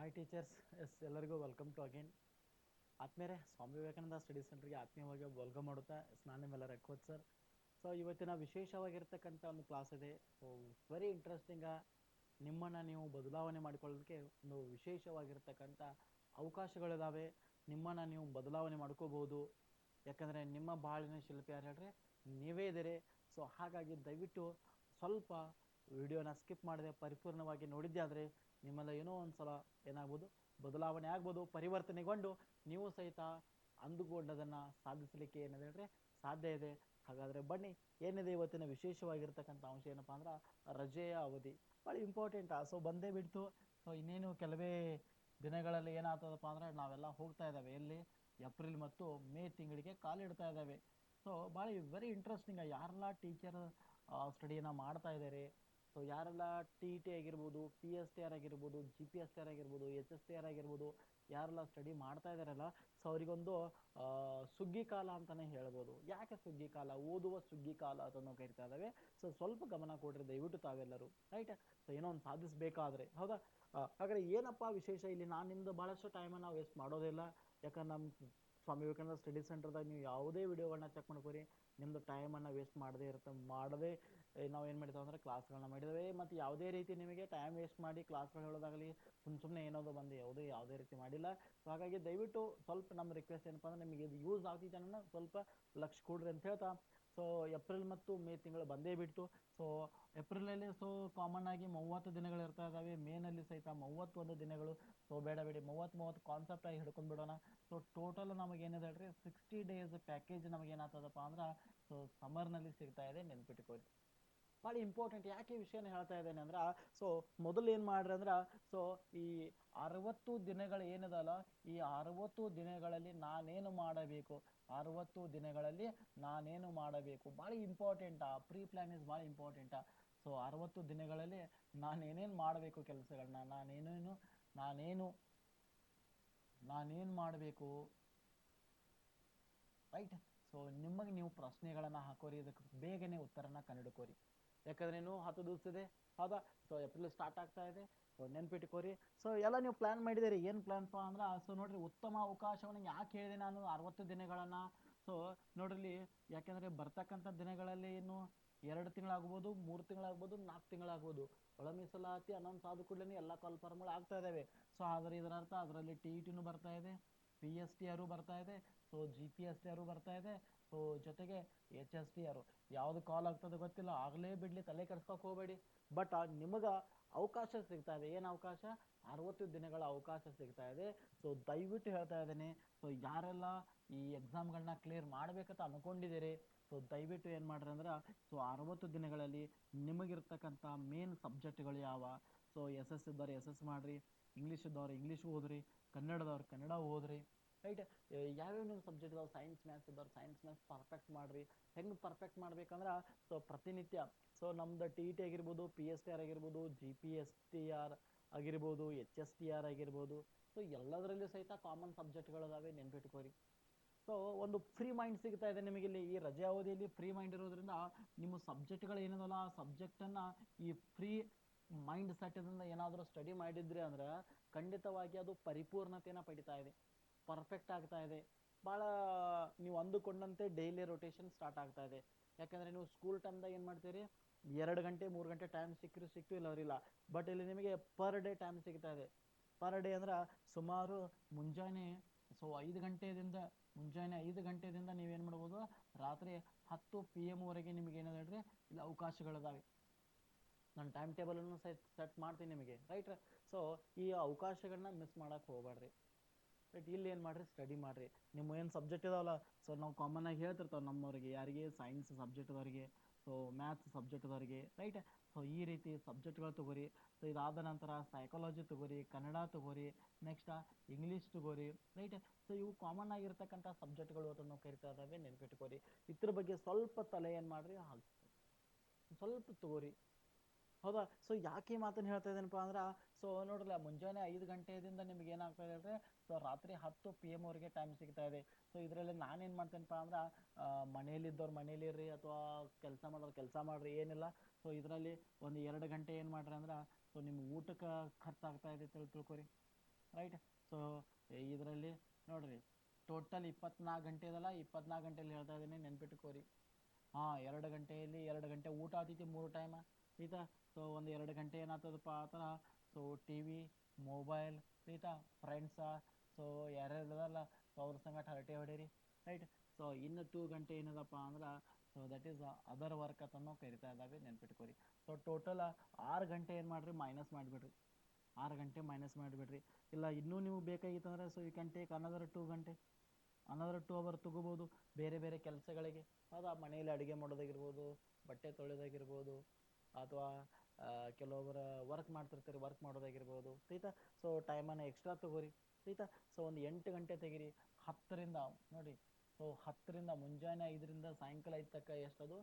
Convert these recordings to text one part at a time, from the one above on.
Hi teachers S ಎಲ್ಲರಿಗೂ welcome to again ಆತ್ಮೇರೆ Swami Vivekananda study ಸೆಂಟರ್ಗೆ ಆತ್ಮೀಯವಾಗಿ ವೆಲ್ಕಮ್ ಮಾಡುತ್ತಾ ಎಸ್ ನಾನು ನಿಮ್ಮೆಲ್ಲ ಕೋಚ್ ಸರ್ ಸೊ ಇವತ್ತಿನ ವಿಶೇಷವಾಗಿರ್ತಕ್ಕಂಥ ಒಂದು ಕ್ಲಾಸ್ ಇದೆ. ಸೊ ವೆರಿ ಇಂಟ್ರೆಸ್ಟಿಂಗ ನಿಮ್ಮನ್ನು ನೀವು ಬದಲಾವಣೆ ಮಾಡಿಕೊಳ್ಳೋದಕ್ಕೆ ಒಂದು ವಿಶೇಷವಾಗಿರ್ತಕ್ಕಂಥ ಅವಕಾಶಗಳಿದಾವೆ. ನಿಮ್ಮನ್ನು ನೀವು ಬದಲಾವಣೆ ಮಾಡ್ಕೋಬೋದು ಯಾಕಂದರೆ ನಿಮ್ಮ ಬಾಳಿನ ಶಿಲ್ಪಿ ಯಾರು ಹೇಳ್ರಿ? ನೀವೇ ಇದ್ದೀರಿ. ಸೊ ಹಾಗಾಗಿ ದಯವಿಟ್ಟು ಸ್ವಲ್ಪ ವಿಡಿಯೋನ ಸ್ಕಿಪ್ ಮಾಡದೆ ಪರಿಪೂರ್ಣವಾಗಿ ನೋಡಿದ್ದೆ ಆದರೆ ನಿಮ್ಮೆಲ್ಲ ಏನೋ ಒಂದು ಸಲ ಏನಾಗ್ಬೋದು, ಬದಲಾವಣೆ ಆಗ್ಬೋದು, ಪರಿವರ್ತನೆಗೊಂಡು ನೀವು ಸಹಿತ ಅಂದುಕೊಂಡದನ್ನು ಸಾಧಿಸಲಿಕ್ಕೆ ಏನಿದೆ ಹೇಳಿದ್ರೆ ಸಾಧ್ಯ ಇದೆ. ಹಾಗಾದರೆ ಬನ್ನಿ, ಏನಿದೆ ಇವತ್ತಿನ ವಿಶೇಷವಾಗಿರ್ತಕ್ಕಂಥ ಅಂಶ ಏನಪ್ಪಾ ಅಂದ್ರೆ ರಜೆಯ ಅವಧಿ. ಭಾಳ ಇಂಪಾರ್ಟೆಂಟ್ ಸೊ ಬಂದೇ ಬಿಡ್ತು. ಸೊ ಇನ್ನೇನು ಕೆಲವೇ ದಿನಗಳಲ್ಲಿ ಏನಾಗ್ತದಪ್ಪ ಅಂದ್ರೆ ನಾವೆಲ್ಲ ಹೋಗ್ತಾ ಇದ್ದಾವೆ. ಎಲ್ಲಿ? ಏಪ್ರಿಲ್ ಮತ್ತು ಮೇ ತಿಂಗಳಿಗೆ ಕಾಲಿಡ್ತಾ ಇದ್ದಾವೆ. ಸೊ ಭಾಳ ವೆರಿ ಇಂಟ್ರೆಸ್ಟಿಂಗ್ ಯಾರೆಲ್ಲ ಟೀಚರ್ ಸ್ಟಡಿಯನ್ನು ಮಾಡ್ತಾ ಇದ್ದಾರೆ ಸೊ ಯಾರೆಲ್ಲ ಟಿ ಟಿ ಆಗಿರ್ಬೋದು ಪಿ ಎಸ್ ಟಿ ಆರ್ ಆಗಿರ್ಬೋದು G P S T R ಆಗಿರ್ಬೋದು ಎಚ್ ಎಸ್ ಟಿ ಆರ್ ಆಗಿರ್ಬೋದು, ಯಾರೆಲ್ಲ ಸ್ಟಡಿ ಮಾಡ್ತಾ ಇದ್ದಾರಲ್ಲ ಸೊ ಅವರಿಗೊಂದು ಸುಗ್ಗಿ ಕಾಲ ಅಂತಲೇ ಹೇಳ್ಬೋದು. ಯಾಕೆ ಸುಗ್ಗಿ ಕಾಲ? ಓದುವ ಸುಗ್ಗಿ ಕಾಲ ಅಂತ ಕರಿತಾ ಇದ್ದಾವೆ. ಸೊ ಸ್ವಲ್ಪ ಗಮನ ಕೊಡ್ರಿ, ದಯವಿಟ್ಟು ತಾವೆಲ್ಲರೂ. ರೈಟ್ ಸೊ ಏನೋ ಒಂದು ಸಾಧಿಸಬೇಕಾದ್ರೆ. ಹೌದಾ? ಹಾಗಾದ್ರೆ ಏನಪ್ಪ ವಿಶೇಷ? ಇಲ್ಲಿ ನಾನು ನಿಮ್ದು ಭಾಳಷ್ಟು ಟೈಮನ್ನು ವೇಸ್ಟ್ ಮಾಡೋದಿಲ್ಲ. ಯಾಕಂದ್ರೆ ನಮ್ಮ ಸ್ವಾಮಿ ವಿವೇಕಾನಂದ ಸ್ಟಡಿ ಸೆಂಟರ್ದಾಗ ನೀವು ಯಾವುದೇ ವಿಡಿಯೋಗಳನ್ನ ಚೆಕ್ ಮಾಡ್ಕೊರಿ ನಿಮ್ಮದು ಟೈಮನ್ನು ವೇಸ್ಟ್ ಮಾಡದೇ ಇರುತ್ತೆ, ಮಾಡದೆ ನಾವು ಏನು ಮಾಡಿದ್ದೇವೆ ಅಂದರೆ ಕ್ಲಾಸ್ಗಳನ್ನ ಮಾಡಿದ್ದೇವೆ ಮತ್ತು ಯಾವುದೇ ರೀತಿ ನಿಮಗೆ ಟೈಮ್ ವೇಸ್ಟ್ ಮಾಡಿ ಕ್ಲಾಸ್ಗಳು ಹೇಳೋದಾಗಲಿ ಸುಮ್ಮ ಸುಮ್ಮನೆ ಏನೋದು ಬಂದು ಯಾವುದೇ ಯಾವುದೇ ರೀತಿ ಮಾಡಿಲ್ಲ. ಸೊ ಹಾಗಾಗಿ ದಯವಿಟ್ಟು ಸ್ವಲ್ಪ ನಮ್ಮ ರಿಕ್ವೆಸ್ಟ್ ಏನಪ್ಪ ಅಂದ್ರೆ ನಿಮಗೆ ಇದು ಯೂಸ್ ಆಗ್ತಿದೆ ಅನ್ನೋ ಸ್ವಲ್ಪ ಲಕ್ಷ ಕೊಡ್ರಿ ಅಂತ ಹೇಳ್ತಾ. ಸೊ ಏಪ್ರಿಲ್ ಮತ್ತು ಮೇ ತಿಂಗಳು ಬಂದೇ ಬಿಟ್ಟು ಸೊ ಏಪ್ರಿಲಲ್ಲಿ ಸೊ ಕಾಮನ್ ಆಗಿ ಮೂವತ್ತು ದಿನಗಳು ಇರ್ತಾ ಇದ್ದಾವೆ ಮೇನಲ್ಲಿ ಸಹಿತ ಮೂವತ್ತೊಂದು ದಿನಗಳು. ಸೊ ಬೇಡ, ಬೇಡಿ. ಮೂವತ್ತು ಮೂವತ್ತು ಕಾನ್ಸೆಪ್ಟ್ ಆಗಿ ಹಿಡ್ಕೊಂಡು ಬಿಡೋಣ. ಸೊ ಟೋಟಲ್ ನಮಗೆ ಏನಿದೆ ಹೇಳ್ರಿ? ಸಿಕ್ಸ್ಟಿ ಡೇಸ್ ಪ್ಯಾಕೇಜ್ ನಮಗೆ ಏನಾಗ್ತದಪ್ಪ ಅಂದ್ರೆ ಸೊ ಸಮರ್ನಲ್ಲಿ ಸಿಗ್ತಾ ಇದೆ. ನೆನ್ಪಿಟ್ಕೊಳ್ಳಿ ಭಾಳ ಇಂಪಾರ್ಟೆಂಟ್ ಯಾಕೆ ಈ ವಿಷಯನ ಹೇಳ್ತಾ ಇದ್ದೇನೆ ಅಂದ್ರೆ ಸೊ ಮೊದಲು ಏನು ಮಾಡ್ರಿ ಅಂದ್ರೆ ಸೊ ಈ ಅರವತ್ತು ದಿನಗಳು ಏನಿದಲ್ಲ, ಈ ಅರವತ್ತು ದಿನಗಳಲ್ಲಿ ನಾನೇನು ಮಾಡಬೇಕು? ಅರವತ್ತು ದಿನಗಳಲ್ಲಿ ನಾನೇನು ಮಾಡಬೇಕು? ಭಾಳ ಇಂಪಾರ್ಟೆಂಟಾ ಪ್ರೀ ಪ್ಲ್ಯಾನ್ ಇಸ್ ಭಾಳ ಇಂಪಾರ್ಟೆಂಟ್ ಸೊ ಅರವತ್ತು ದಿನಗಳಲ್ಲಿ ನಾನೇನೇನು ಮಾಡಬೇಕು ಕೆಲಸಗಳನ್ನ ನಾನೇನೇನು, ನಾನೇನು ನಾನೇನು ಮಾಡಬೇಕು? ರೈಟ್ ಸೊ ನಿಮಗೆ ನೀವು ಪ್ರಶ್ನೆಗಳನ್ನು ಹಾಕೋರಿ ಇದಕ್ಕೆ ಬೇಗನೆ ಉತ್ತರನ ಕಂಡುಹಿಡ್ಕೋರಿ. ಯಾಕಂದ್ರೆ ಇನ್ನು ಹತ್ತು ದಿವಸ ಇದೆ. ಹೌದಾ? ಸೊ ಏಪ್ರಿಲ್ ಸ್ಟಾರ್ಟ್ ಆಗ್ತಾ ಇದೆ. ಸೊ ನೆನ್ಪಿಟ್ಕೋರಿ ಸೊ ಎಲ್ಲ ನೀವು ಪ್ಲ್ಯಾನ್ ಮಾಡಿದಿರಿ ಏನು ಪ್ಲ್ಯಾನ್ಪ ಅಂದ್ರೆ ಸೊ ನೋಡ್ರಿ, ಉತ್ತಮ ಅವಕಾಶವನ್ನು ಯಾಕೆ ಹೇಳಿದೆ ನಾನು ಅರವತ್ತು ದಿನಗಳನ್ನು? ಸೊ ನೋಡ್ರಿ, ಯಾಕೆಂದರೆ ಬರ್ತಕ್ಕಂಥ ದಿನಗಳಲ್ಲಿ ಏನು ಎರಡು ತಿಂಗಳಾಗ್ಬೋದು, ಮೂರು ತಿಂಗಳಾಗ್ಬೋದು, ನಾಲ್ಕು ತಿಂಗಳಾಗ್ಬೋದು. ಒಳ ಮೀಸಲಾತಿ ಅನೌನ್ಸ್ ಆದ ಕೂಡಲೇ ಎಲ್ಲ ಕಾಲ್ಫಾರ್ಮ್ಗಳು ಆಗ್ತಾ ಇದ್ದಾವೆ ಸೊ ಆದರೆ ಇದರ ಅರ್ಥ ಅದರಲ್ಲಿ ಟಿ ಇ ಟಿನೂ ಬರ್ತಾ ಇದೆ. ಪಿ ಎಸ್ ಟಿ ಆರು ಬರ್ತಾ ಇದೆ. So G P S T R ಬರ್ತಾ ಇದೆ. ಜೊತೆಗೆ ಎಚ್ ಎಸ್ ಡಿ ಆರು ಯಾವ್ದು ಕಾಲ್ ಆಗ್ತದೆ ಗೊತ್ತಿಲ್ಲ, ಆಗಲೇ ಬಿಡ್ಲಿ, ತಲೆ ಕೆಡ್ಸ್ಕೊಕ್ ಹೋಗಬೇಡಿ. ಬಟ್ ನಿಮಗೆ ಅವಕಾಶ ಸಿಗ್ತಾ ಇದೆ. ಏನು ಅವಕಾಶ? ಅರವತ್ತು ದಿನಗಳ ಅವಕಾಶ ಸಿಗ್ತಾ ಇದೆ. ಸೊ ದಯವಿಟ್ಟು ಹೇಳ್ತಾ ಇದ್ದೀನಿ. ಸೊ ಯಾರೆಲ್ಲ ಈ ಎಕ್ಸಾಮ್ಗಳನ್ನ ಕ್ಲಿಯರ್ ಮಾಡ್ಬೇಕಂತ ಅನ್ಕೊಂಡಿದ್ದೀರಿ? ಸೊ ದಯವಿಟ್ಟು ಏನು ಮಾಡ್ರಿ ಅಂದ್ರೆ ಸೊ ಅರವತ್ತು ದಿನಗಳಲ್ಲಿ ನಿಮಗಿರ್ತಕ್ಕಂಥ ಮೇನ್ ಸಬ್ಜೆಕ್ಟ್ಗಳು ಯಾವ? ಸೊ ಎಸ್ ಎಸ್ ಇದ್ದವ್ರು ಎಸ್ ಎಸ್ ಮಾಡಿರಿ ಇಂಗ್ಲೀಷ್ ಇದ್ದವ್ರು ಇಂಗ್ಲೀಷ್ ಓದ್ರಿ, ಕನ್ನಡದವ್ರು ಕನ್ನಡ ಓದ್ರಿ. ರೈಟ್ ಯಾವ್ಯಾವ ನಿಮ್ಮ ಸಬ್ಜೆಕ್ಟ್ ಇದಾವೆ ಸೈನ್ಸ್ ಮ್ಯಾಥ್ಸ್ ಇದ್ದವ್ರು ಸೈನ್ಸ್ ಮ್ಯಾಥ್ಸ್ ಪರ್ಫೆಕ್ಟ್ ಮಾಡಿರಿ. ಹೆಂಗೆ ಪರ್ಫೆಕ್ಟ್ ಮಾಡ್ಬೇಕಂದ್ರೆ ಸೊ ಪ್ರತಿನಿತ್ಯ ಸೊ ನಮ್ದು ಟಿ ಟಿ ಆಗಿರ್ಬೋದು ಪಿ ಎಸ್ ಟಿ ಆರ್ ಆಗಿರ್ಬೋದು G P S T R ಆಗಿರ್ಬೋದು ಎಚ್ ಎಸ್ ಟಿ ಆರ್ ಆಗಿರ್ಬೋದು ಸೊ ಎಲ್ಲದರಲ್ಲೂ ಸಹಿತ ಕಾಮನ್ ಸಬ್ಜೆಕ್ಟ್ಗಳಿದಾವೆ ನೆನ್ಪಿಟ್ಕೋರಿ. ಸೊ ಒಂದು ಫ್ರೀ ಮೈಂಡ್ ಸಿಗ್ತಾ ಇದೆ ನಿಮಗೆ ಇಲ್ಲಿ. ಈ ರಜೆ ಅವಧಿಯಲ್ಲಿ ಫ್ರೀ ಮೈಂಡ್ ಇರೋದ್ರಿಂದ ನಿಮ್ಮ ಸಬ್ಜೆಕ್ಟ್ಗಳು ಏನದಲ್ಲ ಆ ಸಬ್ಜೆಕ್ಟನ್ನು ಈ ಫ್ರೀ ಮೈಂಡ್ ಸೆಟ್ಟಿಂದ ಏನಾದರೂ ಸ್ಟಡಿ ಮಾಡಿದ್ರಿ ಅಂದ್ರೆ ಖಂಡಿತವಾಗಿ ಅದು ಪರಿಪೂರ್ಣತೆಯನ್ನು ಪಡಿತಾ ಇದೆ. ಪರ್ಫೆಕ್ಟ್ ಆಗ್ತಾ ಇದೆ. ಭಾಳ ನೀವು ಅಂದುಕೊಂಡಂತೆ ಡೈಲಿ ರೊಟೇಷನ್ ಸ್ಟಾರ್ಟ್ ಆಗ್ತಾ ಇದೆ. ಯಾಕಂದರೆ ನೀವು ಸ್ಕೂಲ್ ಟೈಮ್ದಾಗ ಏನು ಮಾಡ್ತೀರಿ? ಎರಡು ಗಂಟೆ, ಮೂರು ಗಂಟೆ ಟೈಮ್ ಸಿಕ್ಕಿರು ಸಿಕ್ತು ಇಲ್ಲವರಿಲ್ಲ ಬಟ್ ಇಲ್ಲಿ ನಿಮಗೆ ಪರ್ ಡೇ ಟೈಮ್ ಸಿಗ್ತಾ ಇದೆ. ಪರ್ ಡೇ ಅಂದ್ರೆ ಸುಮಾರು ಮುಂಜಾನೆ ಸೊ ಐದು ಗಂಟೆಯಿಂದ ಮುಂಜಾನೆ ಐದು ಗಂಟೆದಿಂದ ನೀವೇನು ಮಾಡ್ಬೋದು? ರಾತ್ರಿ ಹತ್ತು ಪಿ ಎಮ್ವರೆಗೆ ನಿಮಗೆ ಏನಿದೆ ಹೇಳ್ರಿ ಇಲ್ಲಿ ಅವಕಾಶಗಳಿದಾವೆ. ನಾನು ಟೈಮ್ ಟೇಬಲನ್ನು ಸೆಟ್ ಸೆಟ್ ಮಾಡ್ತೀನಿ ನಿಮಗೆ ರೈಟ್ ಸೊ ಈ ಅವಕಾಶಗಳನ್ನ ಮಿಸ್ ಮಾಡಕ್ಕೆ ಹೋಗ್ಬೇಡ್ರಿ ರೈಟ್ ಇಲ್ಲಿ ಏನು ಮಾಡ್ರಿ? ಸ್ಟಡಿ ಮಾಡ್ರಿ. ನಿಮ್ಮ ಏನು ಸಬ್ಜೆಕ್ಟ್ ಇದಾವಲ್ಲ ಸೊ ನಾವು ಕಾಮನ್ ಆಗಿ ಹೇಳ್ತಿರ್ತಾವೆ ನಮ್ಮವ್ರಿಗೆ. ಯಾರಿಗೆ? ಸೈನ್ಸ್ ಸಬ್ಜೆಕ್ಟ್ದವ್ರಿಗೆ ಸೊ ಮ್ಯಾಥ್ಸ್ ಸಬ್ಜೆಕ್ಟ್ದವ್ರಿಗೆ ರೈಟ್ ಸೊ ಈ ರೀತಿ ಸಬ್ಜೆಕ್ಟ್ಗಳು ತಗೋರಿ. ಸೊ ಇದಾದ ನಂತರ ಸೈಕಾಲಜಿ ತಗೋರಿ, ಕನ್ನಡ ತಗೋರಿ ನೆಕ್ಸ್ಟ್ ಇಂಗ್ಲೀಷ್ ತಗೋರಿ. ರೈಟ್ ಸೊ ಇವು ಕಾಮನ್ ಆಗಿರ್ತಕ್ಕಂಥ ಸಬ್ಜೆಕ್ಟ್ಗಳು ಅಂತ ನಾವು ಕರಿತಾ ಇದ್ದಾವೆ, ನೆನ್ಪಿಟ್ಕೋರಿ. ಇದ್ರ ಬಗ್ಗೆ ಸ್ವಲ್ಪ ತಲೆ ಏನು ಮಾಡ್ರಿ? ಸ್ವಲ್ಪ ತಗೋರಿ. ಹೌದಾ? ಸೊ ಯಾಕೆ ಮಾತನ್ನು ಹೇಳ್ತಾ ಇದ್ದೇನಪ್ಪ ಅಂದ್ರೆ ಸೊ ನೋಡ್ರಲ್ಲ ಮುಂಜಾನೆ ಐದು ಗಂಟೆಯಿಂದ ನಿಮ್ಗೆ ಏನಾಗ್ತಾ ಇದೆ ಅಂದರೆ ಸೊ ರಾತ್ರಿ ಹತ್ತು ಪಿ ಎಂ ಟೈಮ್ ಸಿಗ್ತಾ ಇದೆ. ಸೊ ಇದರಲ್ಲಿ ನಾನೇನು ಮಾಡ್ತೇನಪ್ಪ ಅಂದ್ರೆ ಮನೇಲಿದ್ದವ್ರು ಮನೇಲಿ ಇರ್ರಿ ಅಥವಾ ಕೆಲಸ ಮಾಡೋರು ಕೆಲಸ ಮಾಡ್ರಿ, ಏನಿಲ್ಲ. ಸೊ ಇದರಲ್ಲಿ ಒಂದು ಎರಡು ಗಂಟೆ ಏನು ಮಾಡ್ರಿ ಅಂದ್ರೆ ಸೊ ನಿಮ್ಮ ಊಟಕ್ಕೆ ಖರ್ಚಾಗ್ತಾ ಇದೆ ತಿಳ್ ತಿಳ್ಕೊರಿ. ರೈಟ್ ಸೊ ಇದರಲ್ಲಿ ನೋಡ್ರಿ ಟೋಟಲ್ ಇಪ್ಪತ್ನಾಲ್ಕು ಗಂಟೆ ಇದಲ್ಲ ಇಪ್ಪತ್ನಾಲ್ಕು ಗಂಟೆಯಲ್ಲಿ ಹೇಳ್ತಾ ಇದ್ದೀನಿ ನೆನ್ಪಿಟ್ಕೋರಿ. ಹಾಂ, ಎರಡು ಗಂಟೆಯಲ್ಲಿ ಎರಡು ಗಂಟೆ ಊಟ ಆತೈತಿ ಮೂರು ಟೈಮ್ ಆಯ್ತಾ? ಸೊ ಒಂದು ಎರಡು ಗಂಟೆ ಏನಾಗ್ತದಪ್ಪ ಆ ಥರ ಸೊ ಟಿ ವಿ ಮೊಬೈಲ್ ಆಯಿತಾ ಫ್ರೆಂಡ್ಸ ಸೊ ಯಾರು ಇದಾರಲ್ಲ ಸೊ ಅವ್ರ ಸಂಗಟ ಹರಟೆ ಹೊಡೀರಿ ರೈಟ್ ಸೊ ಇನ್ನು ಟೂ ಗಂಟೆ ಏನದಪ್ಪ ಅಂದ್ರೆ so that is other work ಅಂತ ನಾವು ಕರಿತಾ ಇದ್ದಾವೆ, ನೆನ್ಪಿಟ್ಕೊರಿ. ಸೊ ಟೋಟಲ್ ಆರು ಗಂಟೆ ಏನು ಮಾಡಿರಿ ಮೈನಸ್ ಮಾಡಿಬಿಡ್ರಿ. ಆರು ಗಂಟೆ ಮೈನಸ್ ಮಾಡಿಬಿಡ್ರಿ. ಇಲ್ಲ, ಇನ್ನೂ ನೀವು ಬೇಕಾಗಿತ್ತಂದ್ರೆ so can take another two ಗಂಟೆ ಅನದರ್ ಟೂ ಅವರ್ ತಗೋಬೋದು, ಬೇರೆ ಬೇರೆ ಕೆಲಸಗಳಿಗೆ. ಹೌದಾ ಮನೆಯಲ್ಲಿ ಅಡುಗೆ ಮಾಡೋದಾಗಿರ್ಬೋದು, ಬಟ್ಟೆ ತೊಳೆಯೋದಾಗಿರ್ಬೋದು ಅಥವಾ ಕೆಲವೊಬ್ಬರ ವರ್ಕ್ ಮಾಡ್ತಿರ್ತಾರೆ ವರ್ಕ್ ಮಾಡೋದಾಗಿರ್ಬೋದು, ಆಯ್ತಾ? ಸೊ ಟೈಮನ್ನು ಎಕ್ಸ್ಟ್ರಾ ತಗೋರಿ. ಆಯ್ತಾ ಸೊ ಒಂದು ಎಂಟು ಗಂಟೆ ತೆಗೀರಿ. ಹತ್ತರಿಂದ, ನೋಡಿ ಸೊ ಹತ್ತರಿಂದ, ಮುಂಜಾನೆ ಐದರಿಂದ, ಸಾಯಂಕಾಲ ಐದು ತಕ್ಕ ಎಷ್ಟದು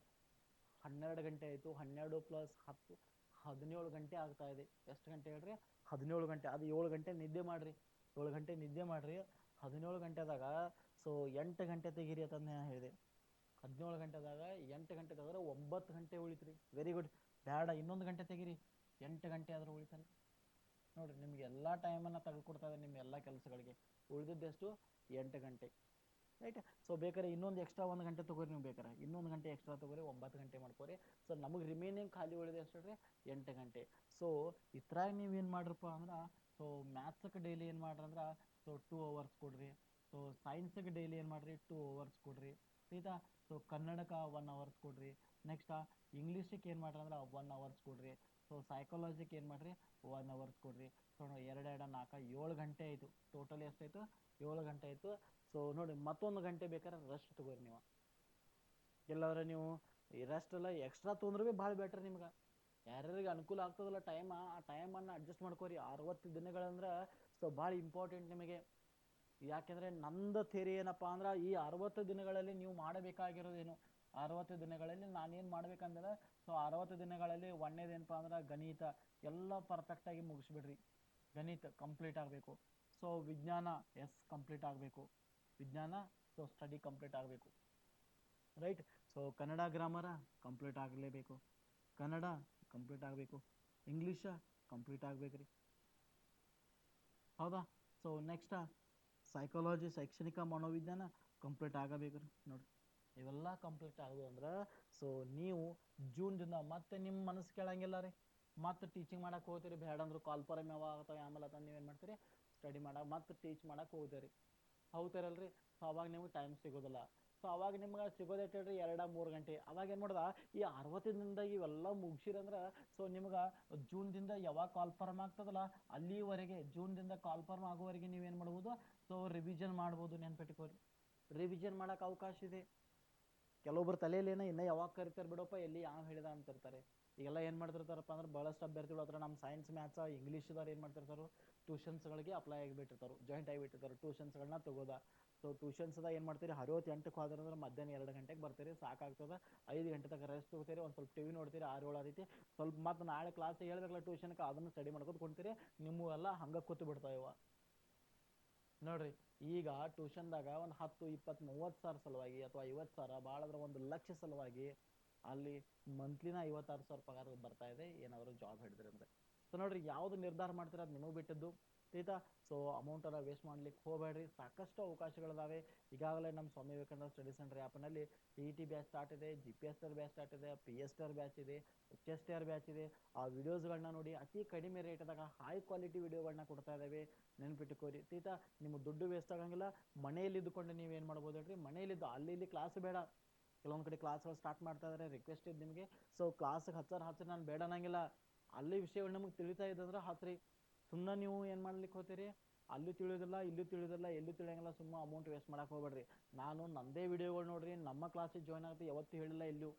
ಹನ್ನೆರಡು ಗಂಟೆ ಆಯಿತು. ಹನ್ನೆರಡು ಪ್ಲಸ್ ಹತ್ತು, ಹದಿನೇಳು ಗಂಟೆ ಆಗ್ತಾ ಇದೆ. ಎಷ್ಟು ಗಂಟೆ ಹೇಳ್ರಿ? ಹದಿನೇಳು ಗಂಟೆ. ಅದು ಏಳು ಗಂಟೆ ನಿದ್ದೆ ಮಾಡಿರಿ. ಏಳು ಗಂಟೆ ನಿದ್ದೆ ಮಾಡಿರಿ. ಹದಿನೇಳು ಗಂಟೆದಾಗ ಸೊ ಎಂಟು ಗಂಟೆ ತೆಗೀರಿ ಅಂತಂದು ಹೇಳಿದೆ. ಹದಿನೇಳು ಗಂಟೆದಾಗ ಎಂಟು ಗಂಟೆ ತೆಗೆದ್ರೆ ಒಂಬತ್ತು ಗಂಟೆ ಉಳಿತ್ರಿ. ವೆರಿ ಗುಡ್ ಬೇಡ, ಇನ್ನೊಂದು ಗಂಟೆ ತೆಗೀರಿ. ಎಂಟು ಗಂಟೆ ಆದರೂ ಉಳಿತಾನೆ. ನೋಡಿರಿ, ನಿಮ್ಗೆ ಎಲ್ಲ ಟೈಮನ್ನು ತೆಗೆದುಕೊಡ್ತಾ ನಿಮ್ಮ ಎಲ್ಲ ಕೆಲಸಗಳಿಗೆ. ಉಳಿದಿದ್ದೆಷ್ಟು ಎಂಟು ಗಂಟೆ. ರೈಟ್ ಸೊ ಬೇಕಾದ್ರೆ ಇನ್ನೊಂದು ಎಕ್ಸ್ಟ್ರಾ ಒಂದು ಗಂಟೆ ತಗೋರಿ ನೀವು ಬೇಕಾರೆ ಇನ್ನೊಂದು ಗಂಟೆ ಎಕ್ಸ್ಟ್ರಾ ತಗೋರಿ, ಒಂಬತ್ತು ಗಂಟೆ ಮಾಡ್ಕೊರಿ. ಸೊ ನಮಗೆ ರಿಮೈನಿಂಗ್ ಖಾಲಿ ಉಳಿದೆ ಎಷ್ಟು ರೀ ಎಂಟು ಗಂಟೆ. ಸೊ ಇತ್ರಾಗ ಏನು ಮಾಡ್ರಪ್ಪ ಅಂದ್ರೆ ಸೊ ಮ್ಯಾಥ್ಸಕ್ಕೆ ಡೈಲಿ ಏನು ಮಾಡ್ರಿ ಅಂದ್ರೆ ಸೊ ಟೂ ಅವರ್ಸ್ ಕೊಡ್ರಿ. ಸೊ ಸೈನ್ಸಿಗೆ ಡೈಲಿ ಏನು ಮಾಡಿರಿ? ಟೂ ಅವರ್ಸ್ ಕೊಡ್ರಿ. ಆಯ್ತಾ? ಸೊ ಕನ್ನಡಕ್ಕೆ ಒನ್ ಅವರ್ಸ್ ಕೊಡ್ರಿ. ನೆಕ್ಸ್ಟ್ ಇಂಗ್ಲೀಷಿಗೆ ಏನು ಮಾಡ್ರಿ ಅಂದ್ರೆ ಒನ್ ಅವರ್ಸ್ ಕೊಡ್ರಿ. ಸೊ ಸೈಕಾಲಜಿಕ್ ಏನು ಮಾಡ್ರಿ? ಒನ್ ಅವರ್ಸ್ ಕೊಡ್ರಿ. ಸೊ ನೋಡಿ, ಎರಡು ಎರಡು, ನಾಲ್ಕು, ಏಳು ಗಂಟೆ ಆಯಿತು. ಟೋಟಲ್ ಎಷ್ಟಾಯಿತು ಏಳು ಗಂಟೆ ಆಯ್ತು. ಸೊ ನೋಡಿ, ಮತ್ತೊಂದು ಗಂಟೆ ಬೇಕಾದ್ರೆ ರೆಸ್ಟ್ ತಗೋರಿ ನೀವು. ಇಲ್ಲಾಂದ್ರೆ ನೀವು ಈ ರೆಸ್ಟ್ ಎಲ್ಲ ಎಕ್ಸ್ಟ್ರಾ ತೊಂದ್ರೆ ಭೀ ಭಾಳ ಬೆಟ್ರ್ ನಿಮ್ಗೆ. ಯಾರ್ಯಾರಿಗೆ ಅನುಕೂಲ ಆಗ್ತದಲ್ಲ ಟೈಮ್ ಆ ಟೈಮನ್ನು ಅಡ್ಜಸ್ಟ್ ಮಾಡ್ಕೋರಿ. ಅರವತ್ತು ದಿನಗಳಂದ್ರೆ ಸೊ ಭಾಳ ಇಂಪಾರ್ಟೆಂಟ್ ನಿಮಗೆ. ಯಾಕೆಂದರೆ ನಂದು ಥೇರಿ ಏನಪ್ಪ ಅಂದ್ರೆ ಈ ಅರವತ್ತು ದಿನಗಳಲ್ಲಿ ನೀವು ಮಾಡಬೇಕಾಗಿರೋದೇನು? ಅರವತ್ತು ದಿನಗಳಲ್ಲಿ ನಾನೇನು ಮಾಡ್ಬೇಕಂದ್ರೆ ಸೊ ಅರವತ್ತು ದಿನಗಳಲ್ಲಿ ಒಂದೇದೇನಪ್ಪ ಅಂದ್ರೆ ಗಣಿತ ಎಲ್ಲ ಪರ್ಫೆಕ್ಟಾಗಿ ಮುಗಿಸ್ಬಿಡ್ರಿ. ಗಣಿತ ಕಂಪ್ಲೀಟ್ ಆಗಬೇಕು. ಸೊ ವಿಜ್ಞಾನ ಎಸ್ ಕಂಪ್ಲೀಟ್ ಆಗಬೇಕು. ವಿಜ್ಞಾನ ಸೊ ಸ್ಟಡಿ ಕಂಪ್ಲೀಟ್ ಆಗಬೇಕು. Right so Kannada grammar complete ಆಗಲೇಬೇಕು. ಕನ್ನಡ ಕಂಪ್ಲೀಟ್ ಆಗಬೇಕು. ಇಂಗ್ಲೀಷ ಕಂಪ್ಲೀಟ್ ಆಗ್ಬೇಕು ಹೌದಾ? ಸೊ ನೆಕ್ಸ್ಟ್ ಸೈಕಾಲಜಿ ಶೈಕ್ಷಣಿಕ ಮನೋವಿಜ್ಞಾನ ಕಂಪ್ಲೀಟ್ ಆಗಬೇಕು ರೀ ಇವೆಲ್ಲ ಕಂಪ್ಲೀಟ್ ಆಗೋದು ಅಂದ್ರೆ ಸೊ ನೀವು ಜೂನ್ದಿಂದ ಮತ್ತೆ ನಿಮ್ಮ ಮನಸ್ಸು ಕೇಳಂಗಿಲ್ಲ ರೀ. ಮತ್ತೆ ಟೀಚಿಂಗ್ ಮಾಡಕ್ಕೆ ಹೋಗ್ತೀರಿ, ಬೇಡ ಅಂದ್ರೆ ಕಾಲ್ ಪರಮ್ ಯಾವಾಗ ಆಮೇಲೆ ಅದನ್ನ ನೀವೇನು ಮಾಡ್ತೀರಿ? ಸ್ಟಡಿ ಮಾಡಕ್ಕೆ ಮತ್ತೆ ಟೀಚ್ ಮಾಡಕ್ಕೆ ಹೋಗ್ತೀರಿ. ಹೌತಾರಲ್ರಿ? ಸೊ ಅವಾಗ ನಿಮ್ಗೆ ಟೈಮ್ ಸಿಗೋದಿಲ್ಲ. ಸೊ ಅವಾಗ ನಿಮ್ಗೆ ಸಿಗೋದೈತೆ ಹೇಳ್ರಿ ಎರಡ, ಮೂರು ಗಂಟೆ. ಅವಾಗ ಏನು ಮಾಡ್ದ? ಈ ಅರವತ್ತು ದಿನದಿಂದ ಇವೆಲ್ಲ ಮುಗಿಸಿರಂದ್ರೆ ಸೊ ನಿಮ್ಗೆ ಜೂನ್ದಿಂದ ಯಾವಾಗ ಕಾಲ್ ಫಾರ್ಮ್ ಆಗ್ತದಲ್ಲ, ಅಲ್ಲಿವರೆಗೆ ಜೂನ್ದಿಂದ ಕಾಲ್ ಫಾರ್ಮ್ ಆಗೋವರೆಗೆ ನೀವೇನು ಮಾಡ್ಬೋದು? ಸೊ ರಿವಿಷನ್ ಮಾಡ್ಬೋದು ನೆನ್ಪಿಟ್ಕೋರಿ. ರಿವಿಷನ್ ಮಾಡೋಕೆ ಅವಕಾಶ ಇದೆ. ಕೆಲವೊಬ್ರು ತಲೆಯಲ್ಲಿ ಏನೋ ಇನ್ನೂ ಯಾವಾಗ ಕರಿತಾರೆ ಬಿಡಪ್ಪ, ಎಲ್ಲಿ ಯಾವ ಹೇಳಿದ ಅಂತಿರ್ತಾರೆ. ಈಗೆಲ್ಲ ಏನು ಮಾಡ್ತಿರ್ತಾರಪ್ಪ ಅಂದ್ರೆ ಭಾಳಷ್ಟು ಅಭ್ಯರ್ಥಿಗಳು ಹತ್ರ ನಮ್ಮ ಸೈನ್ಸ್ ಮ್ಯಾಥ್ಸ್ ಇಂಗ್ಲೀಷ್ದವ್ರು ಏನು ಮಾಡ್ತಿರ್ತಾರೆ? ಟ್ಯೂಷನ್ಸ್ಗಳಿಗೆ ಅಪ್ಲೈ ಆಗಿಬಿಟ್ಟಿರ್ತಾರೆ ಜಾಯಿಂಟ್ ಆಗಿಬಿಟ್ಟಿರ್ತಾರೆ ಟ್ಯೂಷನ್ಸ್ಗಳನ್ನ ತಗೋದ. ಸೊ ಟ್ಯೂಷನ್ಸ್ದಾಗ ಏನು ಮಾಡ್ತೀರಿ? ಅರವತ್ತು ಎಂಟಕ್ಕೆ ಹೋದ್ರೆ ಅಂದ್ರೆ ಮಧ್ಯಾಹ್ನ ಎರಡು ಗಂಟೆಗೆ ಬರ್ತೀರಿ, ಸಾಕಾಗ್ತದೆ. ಐದು ಗಂಟೆ ತನಕ ರೆಸ್ಟ್ ತಗೋತೀರಿ, ಒಂದು ಸ್ವಲ್ಪ ಟಿ ವಿ ನೋಡ್ತೀರಿ ಆರು ಏಳು ರೀತಿ. ಸ್ವಲ್ಪ ಮತ್ತೆ ನಾಳೆ ಕ್ಲಾಸ್ ಹೇಳ್ಬೇಕಲ್ಲ ಟ್ಯೂಷನ್ಗೆ ಅದನ್ನು ಸ್ಟಡಿ ಮಾಡ್ಕೊತ ಕುಂತೀರಿ, ನಿಮ್ಮೂ ಎಲ್ಲ ಹಂಗೆ ಕೂತು ಬಿಡ್ತಾವ ನೋಡ್ರಿ, ಈಗ ಟ್ಯೂಷನ್ದಾಗ ಒಂದು ಹತ್ತು, ಇಪ್ಪತ್ತು, ಮೂವತ್ತು ಸಾವಿರ ಸಲುವಾಗಿ ಅಥವಾ ಐವತ್ತು ಸಾವಿರ ಭಾಳ ಅಂದ್ರೆ ಒಂದು ಲಕ್ಷ ಸಲುವಾಗಿ ಅಲ್ಲಿ ಮಂತ್ಲಿನ ಐವತ್ತಾರು ಸಾವಿರ ಪಗಾರ ಬರ್ತಾ ಇದೆ, ಏನಾದರೂ ಜಾಬ್ ಹಿಡಿದ್ರಿ ಅಂದರೆ ಸೊ ನೋಡ್ರಿ, ಯಾವುದು ನಿರ್ಧಾರ ಮಾಡ್ತೀರ ಅದು ನಿಮಗೆ ಬಿಟ್ಟಿದ್ದು? ಆಯ್ತಾ ಸೊ ಅಮೌಂಟನ್ನು ವೇಸ್ಟ್ ಮಾಡ್ಲಿಕ್ಕೆ ಹೋಗಬೇಡ್ರಿ. ಸಾಕಷ್ಟು ಅವಕಾಶಗಳಿದಾವೆ. ಈಗಾಗಲೇ ನಮ್ಮ ಸ್ವಾಮಿ ವಿವೇಕಾನಂದ ಸ್ಟಡಿ ಸೆಂಟರ್ ಆ್ಯಪ್ನಲ್ಲಿ T E T batch start ಇದೆ G P S R batch start ಇದೆ P S T R batch ಇದೆ H S T R batch ಇದೆ. ಆ ವಿಡಿಯೋಸ್ಗಳನ್ನ ನೋಡಿ ಅತಿ ಕಡಿಮೆ ರೇಟ್ದಾಗ ಹೈ ಕ್ವಾಲಿಟಿ ವಿಡಿಯೋಗಳನ್ನ ಕೊಡ್ತಾ ಇದ್ದಾವೆ. ನೆನ್ಪಿಟ್ಟುಕೋರಿ ತೀತಾ ನಿಮ್ಮ ದುಡ್ಡು ವೇಸ್ಟ್ ಆಗಂಗಿಲ್ಲ. ಮನೆಯಲ್ಲಿ ಇದ್ದುಕೊಂಡು ಏನು ಮಾಡ್ಬೋದು ಹೇಳ್ರಿ? ಮನೆಯಲ್ಲಿದ್ದು ಅಲ್ಲಿ ಇಲ್ಲಿ ಕ್ಲಾಸ್ ಬೇಡ. ಕೆಲವೊಂದು ಕಡೆ ಕ್ಲಾಸ್ಗಳು ಸ್ಟಾರ್ಟ್ ಮಾಡ್ತಾ ಇದ್ದಾರೆ ರಿಕ್ವೆಸ್ಟ್ ಇದೆ ನಿಮಗೆ. ಸೊ ಕ್ಲಾಸಿಗೆ ಹಚ್ಚಾರ ಹಚ್ಚಾರ ನಾನು ಬೇಡ ಅನ್ನಂಗಿಲ್ಲ. ಅಲ್ಲಿ ವಿಷಯಗಳು ನಮಗೆ ತಿಳಿತಾ ಇದ್ದಂದ್ರೆ ಹಚ್ರಿ ಸುಮ್ಮನೆ ನೀವು ಏನು ಮಾಡ್ಲಿಕ್ಕೆ ಹೋಗ್ತೀರಿ ಅಲ್ಲೂ ತಿಳಿಯೋದಿಲ್ಲ, ಇಲ್ಲೂ ತಿಳಿಯೋದಿಲ್ಲ, ಎಲ್ಲೂ ತಿಳಿಯಂಗಿಲ್ಲ ಸುಮ್ಮ ಅಮೌಂಟ್ ವೇಸ್ಟ್ ಮಾಡಕ್ಕೆ ಹೋಗ್ಬೇಡ್ರಿ. ನಾನು ನಂದೇ ವಿಡಿಯೋಗಳು ನೋಡ್ರಿ, ನಮ್ಮ ಕ್ಲಾಸಿಗೆ ಜಾಯ್ನ್ ಆಗುತ್ತೆ, ಯಾವತ್ತೂ ಹೇಳಿಲ್ಲ ಇಲ್ಲೂ.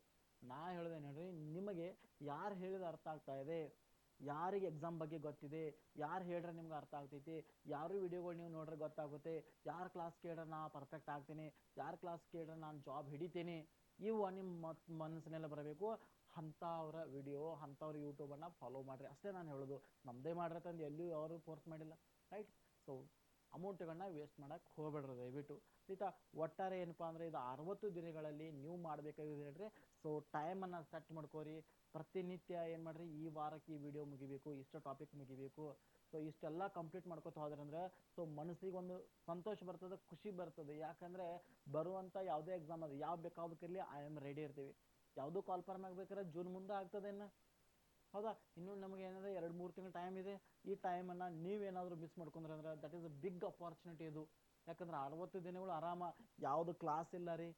ನಾ ಹೇಳಿದೆ ನೋಡ್ರಿ ನಿಮಗೆ ಯಾರು ಹೇಳಿದ ಅರ್ಥ ಆಗ್ತಾ ಇದೆ? ಯಾರಿಗೆ ಎಕ್ಸಾಮ್ ಬಗ್ಗೆ ಗೊತ್ತಿದೆ? ಯಾರು ಹೇಳ್ರೆ ನಿಮ್ಗೆ ಅರ್ಥ ಆಗ್ತೈತಿ? ಯಾರು ವಿಡಿಯೋಗಳು ನೀವು ನೋಡ್ರೆ ಗೊತ್ತಾಗುತ್ತೆ? ಯಾರ ಕ್ಲಾಸ್ ಕೇಳ್ರೆ ನಾ ಪರ್ಫೆಕ್ಟ್ ಆಗ್ತೀನಿ? ಯಾರ ಕ್ಲಾಸ್ ಕೇಳ್ರೆ ನಾನು ಜಾಬ್ ಹಿಡಿತೀನಿ? ಇವು ನಿಮ್ಮ ಮನಸ್ಸಿನೆಲ್ಲ ಬರಬೇಕು. ಅಂಥವ್ರ ವಿಡಿಯೋ ಅಂಥವ್ರ ಯೂಟ್ಯೂಬನ್ನು ಫಾಲೋ ಮಾಡಿರಿ. ಅಷ್ಟೇ ನಾನು ಹೇಳೋದು. ನಮ್ಮದೇ ಮಾಡ್ರಿ ತಂದು ಎಲ್ಲೂ ಅವರು ಫೋರ್ಸ್ ಮಾಡಿಲ್ಲ. ರೈಟ್ ಸೊ ಅಮೌಂಟ್ಗಳನ್ನ ವೇಸ್ಟ್ ಮಾಡಕ್ಕೆ ಹೋಗ್ಬೇಡ್ರಿ ದಯವಿಟ್ಟು. ಆಯ್ತಾ? ಒಟ್ಟಾರೆ ಏನಪ್ಪಾ ಅಂದ್ರೆ ಇದು ಅರವತ್ತು ದಿನಗಳಲ್ಲಿ ನೀವು ಮಾಡಬೇಕಾಗಿದೆ ಹೇಳ್ರಿ. ಸೊ ಟೈಮನ್ನು ಸೆಟ್ ಮಾಡ್ಕೋರಿ. ಪ್ರತಿನಿತ್ಯ ಏನು ಮಾಡ್ರಿ? ಈ ವಾರಕ್ಕೆ ಈ ವಿಡಿಯೋ ಮುಗಿಬೇಕು, ಇಷ್ಟು ಟಾಪಿಕ್ ಮುಗಿಬೇಕು. ಸೊ ಇಷ್ಟೆಲ್ಲ ಕಂಪ್ಲೀಟ್ ಮಾಡ್ಕೊತ ಹೋದ್ರೆ ಅಂದ್ರೆ ಸೊ ಮನಸ್ಸಿಗೆ ಒಂದು ಸಂತೋಷ ಬರ್ತದೆ, ಖುಷಿ ಬರ್ತದೆ. ಯಾಕಂದ್ರೆ ಬರುವಂಥ ಯಾವುದೇ ಎಕ್ಸಾಮ್ ಅದು, ಯಾವ ಬೇಕಾದಕ್ಕಿರಲಿ ಐ ಆಮ್ ರೆಡಿ ಇರ್ತೀವಿ. ಯಾವುದೂ ಕಾಲ್ ಫಾರ್ಮ್ ಆಗ್ಬೇಕಾದ್ರೆ ಜೂನ್ ಮುಂದೆ ಆಗ್ತದೇನು ಹೌದಾ? ಇನ್ನು ನಮಗೆ ಏನಂದ್ರೆ ಎರಡು, ಮೂರು ತಿಂಗಳು ಟೈಮ್ ಇದೆ. ಈ ಟೈಮನ್ನು ನೀವೇನಾದರೂ ಮಿಸ್ ಮಾಡ್ಕೊಂಡ್ರೆ ಅಂದ್ರೆ that is a big opportunity ಇದು. ಯಾಕಂದ್ರೆ ಅರವತ್ತು ದಿನಗಳು ಆರಾಮ, ಯಾವುದು ಕ್ಲಾಸ್ ಇಲ್ಲ ರೀ.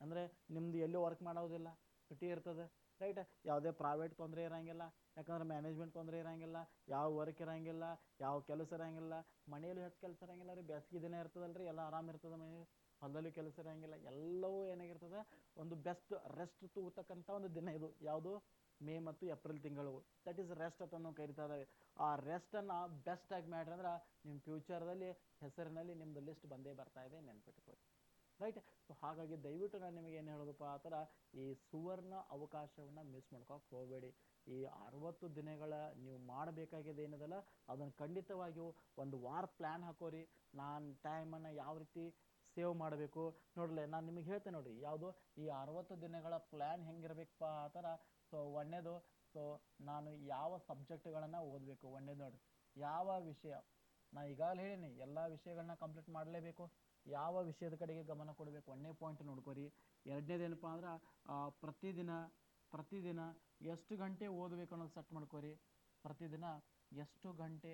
ಅಂದರೆ ನಿಮ್ದು ಎಲ್ಲೂ ವರ್ಕ್ ಮಾಡೋದಿಲ್ಲ ಸುಟಿ ಇರ್ತದೆ ರೈಟ್ ಯಾವುದೇ ಪ್ರೈವೇಟ್ ತೊಂದರೆ ಇರೋಂಗಿಲ್ಲ. ಯಾಕಂದ್ರೆ ಮ್ಯಾನೇಜ್ಮೆಂಟ್ ತೊಂದರೆ ಇರೋಂಗಿಲ್ಲ, ಯಾವ ವರ್ಕ್ ಇರೋಂಗಿಲ್ಲ, ಯಾವ ಕೆಲಸ ಇರೋಂಗಿಲ್ಲ. ಮನೆಯಲ್ಲೂ ಹೆಚ್ಚು ಕೆಲಸ ಇರೋಂಗಿಲ್ಲ ರೀ? ಬೇಸಿಗೆ ದಿನ ಇರ್ತದಲ್ರಿ, ಎಲ್ಲ ಆರಾಮ ಇರ್ತದೆ ಮನೆ ಹೊಲದಲ್ಲೂ ಕೆಲಸ ಇರಂಗಿಲ್ಲ, ಎಲ್ಲವೂ ಏನಾಗಿರ್ತದೆ, ಒಂದು ಬೆಸ್ಟ್ ರೆಸ್ಟ್ ತೂಗತಕ್ಕಂತ ಒಂದು ದಿನ ಇದು. ಯಾವುದು? ಮೇ ಮತ್ತು ಏಪ್ರಿಲ್ ತಿಂಗಳು. ದಟ್ ಈಸ್ ರೆಸ್ಟ್ ಅಂತ ಕರಿತಾ ಇದ್ದಾವೆ. ಆ ರೆಸ್ಟನ್ನು ಬೆಸ್ಟ್ ಆಗಿ ಮಾಡ್ರಿ ಅಂದ್ರೆ ನಿಮ್ಮ ಫ್ಯೂಚರ್ದಲ್ಲಿ ಹೆಸರಿನಲ್ಲಿ ನಿಮ್ದು ಲಿಸ್ಟ್ ಬಂದೇ ಬರ್ತಾ ಇದೆ ನೆನ್ಪಿಟ್ಕೊಳ್ಳಿ. ರೈಟ್ ಸೊ ಹಾಗಾಗಿ ದಯವಿಟ್ಟು ನಾನು ನಿಮಗೆ ಏನು ಹೇಳೋದಪ್ಪ ಆ ಈ ಸುವರ್ಣ ಅವಕಾಶವನ್ನ ಮಿಸ್ ಮಾಡ್ಕೊಕ್ ಹೋಗಬೇಡಿ. ಈ ಅರವತ್ತು ದಿನಗಳ ನೀವು ಮಾಡಬೇಕಾಗಿದೆ ಏನದಲ್ಲ, ಅದನ್ನು ಖಂಡಿತವಾಗಿಯೂ ಒಂದು ವಾರ ಪ್ಲ್ಯಾನ್ ಹಾಕೋರಿ. ನಾನು ಟೈಮನ್ನು ಯಾವ ರೀತಿ ಸೇವ್ ಮಾಡಬೇಕು. ನೋಡ್ಲೆ, ನಾನು ನಿಮಗೆ ಹೇಳ್ತೇನೆ ನೋಡಿ ಯಾವುದು? ಈ ಅರವತ್ತು ದಿನಗಳ ಪ್ಲ್ಯಾನ್ ಹೆಂಗಿರ್ಬೇಕಪ್ಪ ಆ ಥರ. ಸೊ ಒಂದೇದು ಸೊ ನಾನು ಯಾವ ಸಬ್ಜೆಕ್ಟ್ಗಳನ್ನು ಓದಬೇಕು? ಒಂದೇದು ನೋಡಿ ಯಾವ ವಿಷಯ? ನಾ ಈಗಾಗಲೇ ಹೇಳೀನಿ, ಎಲ್ಲ ವಿಷಯಗಳನ್ನ ಕಂಪ್ಲೀಟ್ ಮಾಡಲೇಬೇಕು. ಯಾವ ವಿಷಯದ ಕಡೆಗೆ ಗಮನ ಕೊಡಬೇಕು? ಒಂದನೇ ಪಾಯಿಂಟ್ ನೋಡ್ಕೊರಿ. ಎರಡನೇದು ಏನಪ್ಪ ಅಂದ್ರೆ ಪ್ರತಿದಿನ ಪ್ರತಿದಿನ ಎಷ್ಟು ಗಂಟೆ ಓದಬೇಕು ಅನ್ನೋದು ಸೆಟ್ ಮಾಡ್ಕೊರಿ. ಪ್ರತಿದಿನ ಎಷ್ಟು ಗಂಟೆ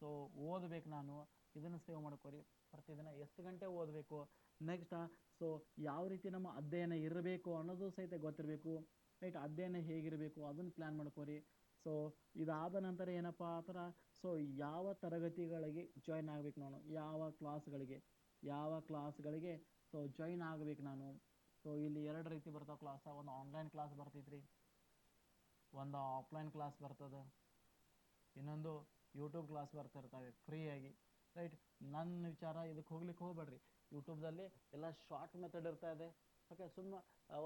ಸೊ ಓದಬೇಕು ನಾನು. ಇದನ್ನು ಸೇವ್ ಮಾಡ್ಕೊರಿ. ಪ್ರತಿದಿನ ಎಷ್ಟು ಗಂಟೆ ಓದಬೇಕು? ನೆಕ್ಸ್ಟ್ ಸೊ ಯಾವ ರೀತಿ ನಮ್ಮ ಅಧ್ಯಯನ ಇರಬೇಕು ಅನ್ನೋದು ಸಹಿತ ಗೊತ್ತಿರಬೇಕು. ರೈಟ್ ಅಧ್ಯಯನ ಹೇಗಿರಬೇಕು ಅದನ್ನು ಪ್ಲ್ಯಾನ್ ಮಾಡ್ಕೋರಿ. ಸೊ ಇದಾದ ನಂತರ ಏನಪ್ಪ ಆ ಥರ ಸೊ ಯಾವ ತರಗತಿಗಳಿಗೆ ಜಾಯ್ನ್ ಆಗಬೇಕು ನಾನು? ಯಾವ ಕ್ಲಾಸ್ಗಳಿಗೆ ಯಾವ ಕ್ಲಾಸ್ಗಳಿಗೆ ಸೊ ಜಾಯ್ನ್ ಆಗಬೇಕು ನಾನು? ಸೊ ಇಲ್ಲಿ ಎರಡು ರೀತಿ ಬರ್ತಾವೆ ಕ್ಲಾಸ ಒಂದು ಆನ್ಲೈನ್ ಕ್ಲಾಸ್ ಬರ್ತೈತ್ರಿ, ಒಂದು ಆಫ್ಲೈನ್ ಕ್ಲಾಸ್ ಬರ್ತದೆ, ಇನ್ನೊಂದು ಯೂಟ್ಯೂಬ್ ಕ್ಲಾಸ್ ಬರ್ತಿರ್ತವೆ ಫ್ರೀಯಾಗಿ ರೈಟ್ ನನ್ನ ವಿಚಾರ, ಇದಕ್ಕೆ ಹೋಗ್ಲಿಕ್ಕೆ ಹೋಗ್ಬೇಡ್ರಿ. ಯೂಟ್ಯೂಬ್ದಲ್ಲಿ ಎಲ್ಲ ಶಾರ್ಟ್ ಮೆಥಡ್ ಇರ್ತಾ ಇದೆ. ಓಕೆ ಸುಮ್ಮ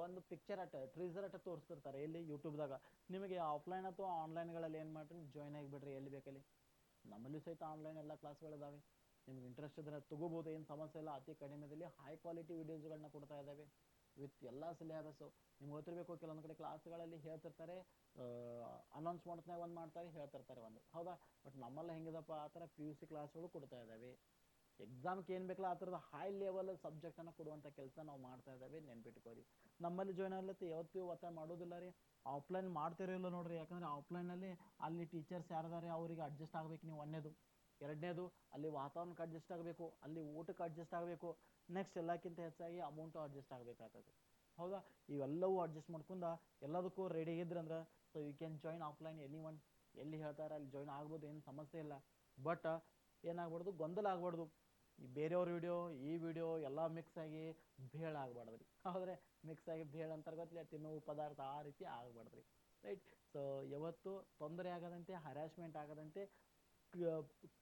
ಒಂದು ಪಿಕ್ಚರ್ ಅಟ್ಟ ಟ್ರೀಸರ್ ಅಟ್ಟ ತೋರಿಸ್ತಿರ್ತಾರೆ ಎಲ್ಲಿ? ಯೂಟ್ಯೂಬ್ದಾಗ ನಿಮಗೆ ಆಫ್ಲೈನ್ ಅಥವಾ ಆನ್ಲೈನ್ಗಳಲ್ಲಿ ಏನು ಮಾಡ್ರಿ? ಜಾಯ್ನ್ ಆಗಿಬಿಡ್ರಿ, ಎಲ್ಲಿ ಬೇಕಲ್ಲಿ ನಮ್ಮಲ್ಲಿ ಸಹಿತ ಆನ್ಲೈನ್ ಎಲ್ಲ ಕ್ಲಾಸ್ಗಳಿದ್ದಾವೆ ನಿಮ್ಗೆ ಇಂಟ್ರೆಸ್ಟ್ ಇದ್ರೆ ತಗೋಬೋದು, ಏನು ಸಮಸ್ಯೆ ಇಲ್ಲ. ಅತಿ ಕಡಿಮೆದಲ್ಲಿ ಹೈ ಕ್ವಾಲಿಟಿ ವಿಡಿಯೋಸ್ಗಳನ್ನ ಕೊಡ್ತಾ ಇದ್ದಾವೆ. ವಿತ್ ಎಲ್ಲ ಸಿಲೆಬಸ್ಸು ನಿಮ್ಗೆ ಗೊತ್ತಿರಬೇಕು, ಕೆಲವೊಂದು ಕಡೆ ಕ್ಲಾಸ್ಗಳಲ್ಲಿ ಹೇಳ್ತಿರ್ತಾರೆ ಅನೌನ್ಸ್ ಮಾಡ್ತಾನೆ ಒಂದು ಮಾಡ್ತಾರೆ, ಹೇಳ್ತಿರ್ತಾರೆ ಒಂದು. ಹೌದಾ? ಬಟ್ ನಮ್ಮಲ್ಲಿ ಹೆಂಗಿದಪ್ಪ, ಆ ಥರ ಪಿ ಯು ಸಿ ಕ್ಲಾಸ್ಗಳು ಕೊಡ್ತಾ ಇದ್ದಾವೆ ಎಕ್ಸಾಮ್ಗೆ ಏನು ಬೇಕಲ್ಲ, ಆ ಥರದ ಹೈ ಲೆವೆಲ್ ಸಬ್ಜೆಕ್ಟನ್ನು ಕೊಡುವಂಥ ಕೆಲಸ ನಾವು ಮಾಡ್ತಾ ಇದ್ದಾವೆ ನೆನ್ಪಿಟ್ಕೋರಿ ನಮ್ಮಲ್ಲಿ ಜಾಯ್ನ್ ಆಗ್ಲತ್ತೆ ಯಾವತ್ತೂ ಒತ್ತಾಯ ಮಾಡೋದಿಲ್ಲ ರೀ. ಆಫ್ಲೈನ್ ಮಾಡ್ತಿರಲಿಲ್ಲ ನೋಡ್ರಿ, ಯಾಕಂದ್ರೆ ಆಫ್ಲೈನಲ್ಲಿ ಅಲ್ಲಿ ಟೀಚರ್ಸ್ ಯಾರಿದ್ದಾರೆ ಅವರಿಗೆ ಅಡ್ಜಸ್ಟ್ ಆಗ್ಬೇಕು ನೀವು ಒಂದೇದು ಎರಡನೇದು, ಅಲ್ಲಿ ವಾತಾವರಣಕ್ಕೆ ಅಡ್ಜಸ್ಟ್ ಆಗಬೇಕು, ಅಲ್ಲಿ ಊಟಕ್ಕೆ ಅಡ್ಜಸ್ಟ್ ಆಗಬೇಕು. ನೆಕ್ಸ್ಟ್ ಎಲ್ಲಕ್ಕಿಂತ ಹೆಚ್ಚಾಗಿ ಅಮೌಂಟು ಅಡ್ಜಸ್ಟ್ ಆಗಬೇಕಾಗ್ತದೆ. ಹೌದಾ? ಇವೆಲ್ಲವೂ ಅಡ್ಜಸ್ಟ್ ಮಾಡ್ಕೊಂಡ ಎಲ್ಲದಕ್ಕೂ ready ಇದ್ರಂದ್ರೆ so you can join offline any one ಎಲ್ಲಿ ಹೇಳ್ತಾರೆ, ಅಲ್ಲಿ ಜಾಯ್ನ್ ಆಗ್ಬೋದು, ಏನು ಸಮಸ್ಯೆ ಇಲ್ಲ. ಬಟ್ ಏನಾಗ್ಬಾರ್ದು? ಗೊಂದಲ ಆಗ್ಬಾರ್ದು. ಬೇರೆಯವ್ರ ವಿಡಿಯೋ ಈ ವಿಡಿಯೋ ಎಲ್ಲ ಮಿಕ್ಸ್ ಆಗಿ ಭೇಳ ಆಗ್ಬಾರ್ದು ರೀ ಹೌದ್ರೆ ಮಿಕ್ಸ್ ಆಗಿ ಭೇಳ ಅಂತಾರೆ ಗೊತ್ತಿಲ್ಲ, ತಿನ್ನುವ ಪದಾರ್ಥ ಆ ರೀತಿ ಆಗ್ಬಾರ್ದು ರೀ ರೈಟ್ ಸೊ ಯಾವತ್ತು ತೊಂದರೆ ಆಗದಂತೆ ಹರಾಸ್ಮೆಂಟ್ ಆಗದಂತೆ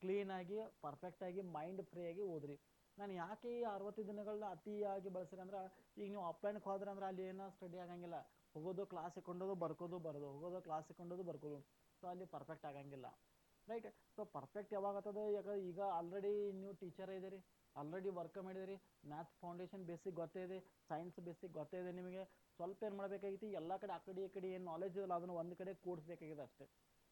ಕ್ಲೀನಾಗಿ ಪರ್ಫೆಕ್ಟಾಗಿ ಮೈಂಡ್ ಫ್ರೀಯಾಗಿ ಓದ್ರಿ. ನಾನು ಯಾಕೆ ಈ ಅರವತ್ತು ದಿನಗಳನ್ನ ಅತಿಯಾಗಿ ಬಳಸ್ರಿ ಅಂದ್ರೆ, ಈಗ ನೀವು ಆಫ್ಲೈನ್ಗೆ ಹೋದ್ರೆ ಅಂದ್ರೆ ಅಲ್ಲಿ ಏನೋ ಸ್ಟಡಿ ಆಗಂಗಿಲ್ಲ. ಹೋಗೋದು ಕ್ಲಾಸ್ ಇಕ್ಕೊಂಡೋದು ಬರ್ಕೋದು, ಬರೋದು. ಹೋಗೋದು ಕ್ಲಾಸ್ ಇಕ್ಕೊಂಡೋದು ಬರ್ಕೋದು. ಸೊ ಅಲ್ಲಿ ಪರ್ಫೆಕ್ಟ್ ಆಗಂಗಿಲ್ಲ. ರೈಟ್ ಸೊ ಪರ್ಫೆಕ್ಟ್ ಯಾವಾಗ ಆಗ್ತದೆ? ಯಾಕಂದ್ರೆ ಈಗ ಆಲ್ರೆಡಿ ನೀವು ಟೀಚರ್ ಇದ್ದೀರಿ. ಆಲ್ರೆಡಿ ವರ್ಕ್ ಮಾಡಿದಿರಿ ಮ್ಯಾಥ್ಸ್ ಫೌಂಡೇಶನ್ ಬೇಸಿಕ್ ಗೊತ್ತೇ ಇದೆ. ಸೈನ್ಸ್ ಬೇಸಿಕ್ ಗೊತ್ತೇ ಇದೆ ನಿಮಗೆ. ಸ್ವಲ್ಪ ಏನು ಮಾಡಬೇಕಾಗಿತ್ತು? ಎಲ್ಲ ಕಡೆ ಆ ಕಡೆ ಈ ಕಡೆ ಏನು ನಾಲೆಜ್ ಇದಲ್ಲ ಅದನ್ನು ಒಂದು ಕಡೆ ಕೂಡಿಸ್ಬೇಕಾಗಿದೆ ಅಷ್ಟೇ.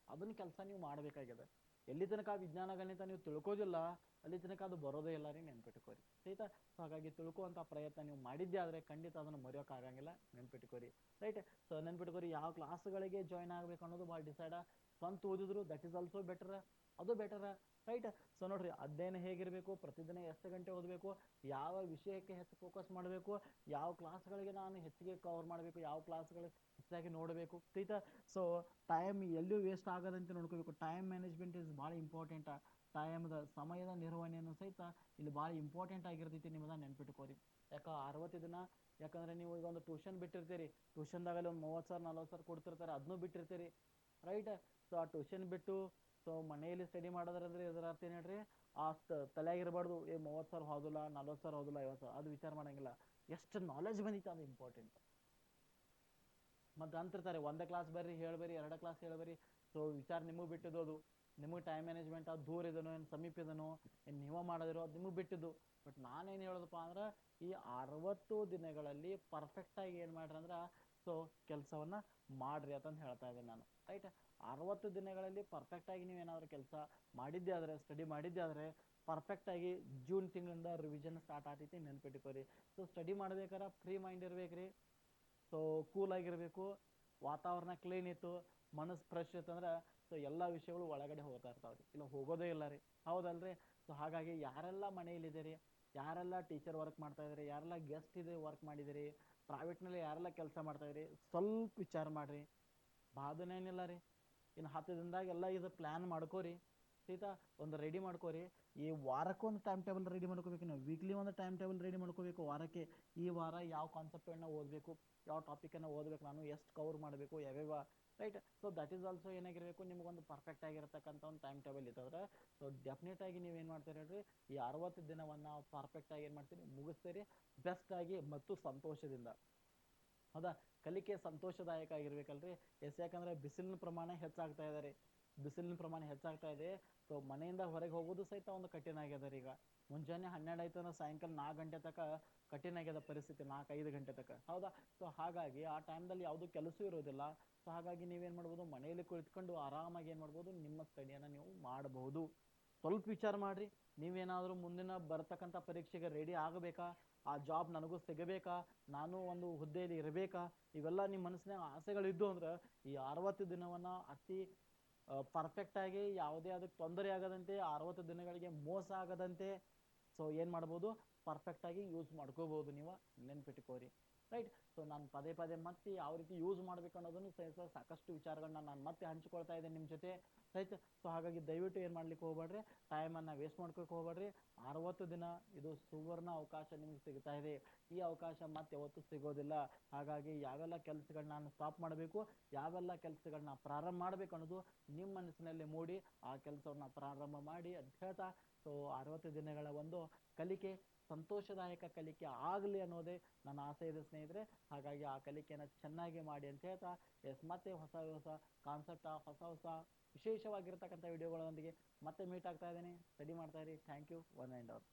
ಅದನ್ನ ಕೆಲಸ ನೀವು ಮಾಡಬೇಕಾಗಿದೆ. ಎಲ್ಲಿ ತನಕ ವಿಜ್ಞಾನ ಗಣಿತ ನೀವು ತಿಳ್ಕೋದಿಲ್ಲ, ಅಲ್ಲಿ ತನಕ ಅದು ಬರೋದೇ ಇಲ್ಲ ರೀ ನೆನ್ಪಿಟ್ಕೋರಿ. ಆಯ್ತಾ ಸೊ ಹಾಗಾಗಿ ತಿಳ್ಕೊವಂಥ ಪ್ರಯತ್ನ ನೀವು ಮಾಡಿದ್ದೆ ಆದರೆ ಖಂಡಿತ ಅದನ್ನು ಮರೆಯೋಕ್ಕಾಗಂಗಿಲ್ಲ ನೆನ್ಪಿಟ್ಕೋರಿ. ರೈಟ್? ಸೊ ನೆನ್ಪಿಟ್ಕೋರಿ, ಯಾವ ಕ್ಲಾಸ್ಗಳಿಗೆ ಜಾಯ್ನ್ ಆಗಬೇಕು ಅನ್ನೋದು ಭಾಳ ಡಿಸೈಡ್ ಸ್ವಂತ ಓದಿದ್ರು ದಟ್ ಇಸ್ ಆಲ್ಸೋ ಬೆಟರ್ ಅದು ಬೆಟರ್ ರೈಟ್? ಸೊ ನೋಡ್ರಿ, ಅಧ್ಯಯನ ಹೇಗಿರಬೇಕು, ಪ್ರತಿದಿನ ಎಷ್ಟು ಗಂಟೆ ಓದಬೇಕು, ಯಾವ ವಿಷಯಕ್ಕೆ ಹೆಚ್ಚು ಫೋಕಸ್ ಮಾಡಬೇಕು, ಯಾವ ಕ್ಲಾಸ್ಗಳಿಗೆ ನಾನು ಹೆಚ್ಚಿಗೆ ಕವರ್ ಮಾಡಬೇಕು, ಯಾವ ಕ್ಲಾಸ್ಗಳು ಹೆಚ್ಚಾಗಿ ನೋಡಬೇಕು. ಆಯ್ತಾ ಸೊ ಟೈಮ್ ಎಲ್ಲೂ ವೇಸ್ಟ್ ಆಗದಂತೆ ನೋಡ್ಕೋಬೇಕು. ಟೈಮ್ ಮ್ಯಾನೇಜ್ಮೆಂಟ್ ಇಸ್ ಭಾಳ ಇಂಪಾರ್ಟೆಂಟ್ ಟೈಮ್ದ ಸಮಯದ ನಿರ್ವಹಣೆಯನ್ನು ಸಹಿತ ಇಲ್ಲಿ ಭಾಳ ಇಂಪಾರ್ಟೆಂಟ್ ಆಗಿರ್ತೈತಿ ನಿಮ್ಮದ ನೆನ್ಪಿಟ್ಕೋರಿ. ಯಾಕೆ ಅರವತ್ತು ದಿನ, ಯಾಕಂದ್ರೆ ನೀವು ಈಗ ಒಂದು ಟ್ಯೂಷನ್ ಬಿಟ್ಟಿರ್ತೀರಿ. ಟ್ಯೂಷನ್ದಾಗಲ್ಲಿ ಒಂದು ಮೂವತ್ತು ಸಾವಿರ, ನಲ್ವತ್ತು ಸಾವಿರ ಕೊಡ್ತಿರ್ತಾರೆ. ಅದನ್ನೂ ಬಿಟ್ಟಿರ್ತೀರಿ. ರೈಟ್ ಸೊ ಆ ಟ್ಯೂಷನ್ ಬಿಟ್ಟು ಸೊ ಮನೆಯಲ್ಲಿ ಸ್ಟಡಿ ಮಾಡೋದ್ರಂದ್ರೆ ಇದರ ಅರ್ಥ ಏನು ಆ ತಲೆಯಾಗಿರಬಾರ್ದು. ಏ, ಮೂವತ್ತು ಸಾವಿರ ಹೋದಿಲ್ಲ, ನಲ್ವತ್ತು ಸಾವಿರ ಹೋದಿಲ್ಲ, ಐವತ್ತು ಅದು ವಿಚಾರ ಮಾಡೋಂಗಿಲ್ಲ. ಎಷ್ಟು ನಾಲೆಜ್ ಬಂದಿತ್ತು ಅದು ಇಂಪಾರ್ಟೆಂಟ್ ಮತ್ತು ಅಂತಿರ್ತಾರೆ, ಒಂದೇ ಕ್ಲಾಸ್ ಬರ್ರಿ ಹೇಳ್ಬರಿ ಎರಡೇ ಕ್ಲಾಸ್ ಹೇಳ್ಬರಿ ಸೊ ವಿಚಾರ ನಿಮಗೆ ಬಿಟ್ಟಿದ್ದು ಅದು. ನಿಮಗೆ ಟೈಮ್ ಮ್ಯಾನೇಜ್ಮೆಂಟ್ ಅದು ದೂರ ಇದನೋ, ಏನು ಸಮೀಪ ಇದನೋ, ಏನು ನೀವು ಮಾಡೋದಿರೋ ಅದು ನಿಮಗೆ ಬಿಟ್ಟಿದ್ದು. ಬಟ್ ನಾನೇನು ಹೇಳೋದಪ್ಪ ಅಂದ್ರೆ, ಈ ಅರವತ್ತು ದಿನಗಳಲ್ಲಿ ಪರ್ಫೆಕ್ಟಾಗಿ ಏನು ಮಾಡ್ರಿ ಅಂದ್ರೆ ಸೊ ಕೆಲಸವನ್ನು ಮಾಡ್ರಿ ಅಂತಂದು ಹೇಳ್ತಾ ಇದ್ದೀನಿ ನಾನು. ರೈಟ್ ಅರವತ್ತು ದಿನಗಳಲ್ಲಿ ಪರ್ಫೆಕ್ಟಾಗಿ ನೀವು ಏನಾದರೂ ಕೆಲಸ ಮಾಡಿದ್ದೆ ಆದರೆ ಸ್ಟಡಿ ಮಾಡಿದ್ದೆ ಆದರೆ ಪರ್ಫೆಕ್ಟಾಗಿ ಜೂನ್ ತಿಂಗಳಿಂದ ರಿವಿಷನ್ ಸ್ಟಾರ್ಟ್ ಆಗ್ತೈತಿ, ನೆನ್ಪಿಟ್ಕೋರಿ. ಸೊ ಸ್ಟಡಿ ಮಾಡ್ಬೇಕಾರೆ ಫ್ರೀ ಮೈಂಡ್ ಇರ್ಬೇಕು ಸೊ ಕೂಲಾಗಿರಬೇಕು ವಾತಾವರಣ ಕ್ಲೀನ್ ಇತ್ತು, ಮನಸ್ಸು ಫ್ರೆಶ್ ಇತ್ತು ಅಂದ್ರೆ ಸೊ ಎಲ್ಲ ವಿಷಯಗಳು ಒಳಗಡೆ ಹೋಗ್ತಾ ಇರ್ತಾವೆ ರೀ. ಇಲ್ಲ ಹೋಗೋದೇ ಇಲ್ಲ ರೀ. ಹೌದಲ್ರಿ? ಸೊ ಹಾಗಾಗಿ ಯಾರೆಲ್ಲ ಮನೆಯಲ್ಲಿದ್ದೀರಿ, ಯಾರೆಲ್ಲ ಟೀಚರ್ ವರ್ಕ್ ಮಾಡ್ತಾ ಇದ್ದೀರಿ, ಯಾರೆಲ್ಲ ಗೆಸ್ಟ್ ಇದೆ ವರ್ಕ್ ಮಾಡಿದಿರಿ ಪ್ರೈವೇಟ್ನಲ್ಲಿ ಯಾರೆಲ್ಲ ಕೆಲಸ ಮಾಡ್ತಾ ಇದ್ದೀರಿ, ಸ್ವಲ್ಪ ವಿಚಾರ ಮಾಡಿರಿ. ಬಾದನೇನಿಲ್ಲ ರೀ. ಇನ್ನು ಹತ್ತು ದಿನದಾಗ ಎಲ್ಲ ಇದು ಪ್ಲ್ಯಾನ್ ಮಾಡ್ಕೋರಿ, ಸೀತಾ, ಒಂದು ರೆಡಿ ಮಾಡ್ಕೋರಿ. ಈ ವಾರಕ್ಕೊಂದು ಟೈಮ್ ಟೇಬಲ್ ರೆಡಿ ಮಾಡ್ಕೋಬೇಕು ನಾವು. ವೀಕ್ಲಿ ಒಂದು ಟೈಮ್ ಟೇಬಲ್ ರೆಡಿ ಮಾಡ್ಕೋಬೇಕು. ವಾರಕ್ಕೆ ಈ ವಾರ ಯಾವ ಕಾನ್ಸೆಪ್ಟ್ಗಳನ್ನ ಓದಬೇಕು, ಯಾವ ಟಾಪಿಕನ್ನು ಓದಬೇಕು, ನಾನು ಎಷ್ಟು ಕವರ್ ಮಾಡಬೇಕು, ಯಾವ್ಯಾವ right so that is also ಏನಾಗಿರಬೇಕು, ನಿಮಗೊಂದು ಪರ್ಫೆಕ್ಟ್ ಆಗಿರತಕ್ಕಂಥ ಒಂದು ಟೈಮ್ ಟೇಬಲ್ ಇತ್ತಂದ್ರೆ ಸೊ ಡೆಫಿನೆಟ್ ಆಗಿ ನೀವೇನು ಮಾಡ್ತೀರಿ ಹೇಳ್ರಿ? ಈ ಅರವತ್ತು ದಿನವನ್ನು ಪರ್ಫೆಕ್ಟಾಗಿ ಏನು ಮಾಡ್ತೀರಿ? ಮುಗಿಸ್ತೀರಿ ಬೆಸ್ಟ್ ಆಗಿ ಮತ್ತು ಸಂತೋಷದಿಂದ. ಹೌದಾ? ಕಲಿಕೆ ಸಂತೋಷದಾಯಕ ಆಗಿರ್ಬೇಕಲ್ರಿ. ಎಸ್ ಯಾಕಂದ್ರೆ ಬಿಸಿಲಿನ ಪ್ರಮಾಣ ಹೆಚ್ಚಾಗ್ತಾ ಇದ್ದಾರೆ ಬಿಸಿಲಿನ ಪ್ರಮಾಣ ಹೆಚ್ಚಾಗ್ತಾ ಇದೆ. ಸೊ ಮನೆಯಿಂದ ಹೊರಗೆ ಹೋಗೋದು ಸಹಿತ ಒಂದು ಕಠಿಣ ಆಗ್ಯದ ಈಗ. ಮುಂಜಾನೆ ಹನ್ನೆರಡು ಆಯ್ತು ಅಂದ್ರೆ ಸಾಯಂಕಾಲ ನಾಲ್ಕು ಗಂಟೆ ತನಕ ಕಠಿಣ ಆಗ್ಯದ ಪರಿಸ್ಥಿತಿ ನಾಲ್ಕು ಐದು ಗಂಟೆ ತನಕ ಹೌದಾ? ಸೊ ಹಾಗಾಗಿ ಆ ಟೈಮ್ದಲ್ಲಿ ಯಾವುದೂ ಕೆಲಸ ಇರೋದಿಲ್ಲ. ಸೊ ಹಾಗಾಗಿ ನೀವೇನು ಮಾಡ್ಬೋದು? ಮನೆಯಲ್ಲಿ ಕುಳಿತುಕೊಂಡು ಆರಾಮಾಗಿ ಏನು ಮಾಡ್ಬೋದು? ನಿಮ್ಮ ಸ್ಟಡಿಯನ್ನು ನೀವು ಮಾಡಬಹುದು. ಸ್ವಲ್ಪ ವಿಚಾರ ಮಾಡಿರಿ. ನೀವೇನಾದರೂ ಮುಂದಿನ ಬರ್ತಕ್ಕಂಥ ಪರೀಕ್ಷೆಗೆ ರೆಡಿ ಆಗಬೇಕಾ? ಆ ಜಾಬ್ ನನಗೂ ಸಿಗಬೇಕಾ? ನಾನು ಒಂದು ಹುದ್ದೆಯಲ್ಲಿ ಇರಬೇಕಾ? ಇವೆಲ್ಲ ನಿಮ್ಮ ಮನಸ್ಸಿನಾಗ ಆಸೆಗಳಿದ್ದು ಅಂದ್ರೆ ಈ ಅರವತ್ತು ದಿನವನ್ನು ಅತಿ ಪರ್ಫೆಕ್ಟಾಗಿ ಯಾವುದೇ ಅದಕ್ಕೆ ತೊಂದರೆ ಆಗದಂತೆ, ಅರವತ್ತು ದಿನಗಳಿಗೆ ಮೋಸ ಆಗದಂತೆ ಸೊ ಏನು ಮಾಡ್ಬೋದು? ಪರ್ಫೆಕ್ಟಾಗಿ ಯೂಸ್ ಮಾಡ್ಕೋಬೋದು ನೀವು ನೆನ್ಪಿಟ್ಕೋರಿ. ರೈಟ್ ಸೊ ನಾನು ಪದೇ ಪದೇ ಮತ್ತೆ ಯಾವ ರೀತಿ ಯೂಸ್ ಮಾಡ್ಬೇಕು ಅನ್ನೋದನ್ನು ಸಹಿತ ಸಾಕಷ್ಟು ವಿಚಾರಗಳನ್ನ ನಾನು ಮತ್ತೆ ಹಂಚಿಕೊಳ್ತಾ ಇದ್ದೇನೆ ನಿಮ್ಮ ಜೊತೆ. ರೈಟ್ ಸೊ ಹಾಗಾಗಿ ದಯವಿಟ್ಟು ಏನು ಮಾಡ್ಲಿಕ್ಕೆ ಹೋಗ್ಬೇಡ್ರಿ? ಟೈಮನ್ನು ವೇಸ್ಟ್ ಮಾಡ್ಕೋಕೆ ಹೋಗ್ಬೇಡ್ರಿ. ಅರವತ್ತು ದಿನ ಇದು ಸುವರ್ಣ ಅವಕಾಶ ನಿಮಗೆ ಸಿಗ್ತಾ ಇದೆ. ಈ ಅವಕಾಶ ಮತ್ತೆ ಯಾವತ್ತೂ ಸಿಗೋದಿಲ್ಲ. ಹಾಗಾಗಿ ಯಾವೆಲ್ಲ ಕೆಲಸಗಳನ್ನ ನಾನು ಸ್ಟಾಪ್ ಮಾಡಬೇಕು, ಯಾವೆಲ್ಲ ಕೆಲಸಗಳನ್ನ ಪ್ರಾರಂಭ ಮಾಡಬೇಕು ಅನ್ನೋದು ನಿಮ್ಮ ಮನಸ್ಸಿನಲ್ಲಿ ಮೂಡಿ ಆ ಕೆಲಸವನ್ನು ಪ್ರಾರಂಭ ಮಾಡಿ ಅಂತ ಹೇಳ್ತಾ. ಸೊ ಅರವತ್ತು ದಿನಗಳ ಒಂದು ಕಲಿಕೆ ಸಂತೋಷದಾಯಕ ಕಲಿಕೆ ಆಗಲಿ ಅನ್ನೋದೇ ನನ್ನ ಆಸೆ ಇದೆ ಸ್ನೇಹಿತರೆ. ಹಾಗಾಗಿ ಆ ಕಲಿಕೆಯನ್ನು ಚೆನ್ನಾಗಿ ಮಾಡಿ ಅಂತ ಹೇಳ್ತಾ, ಎಸ್, ಮತ್ತೆ ಹೊಸ ಹೊಸ ಕಾನ್ಸೆಪ್ಟ ಹೊಸ ಹೊಸ ವಿಶೇಷವಾಗಿರ್ತಕ್ಕಂಥ ವಿಡಿಯೋಗಳೊಂದಿಗೆ ಮತ್ತೆ ಮೀಟ್ ಆಗ್ತಾ ಇದ್ದೀನಿ. ಸ್ಟಡಿ ಮಾಡ್ತಾ ಇರಿ. Thank you one and all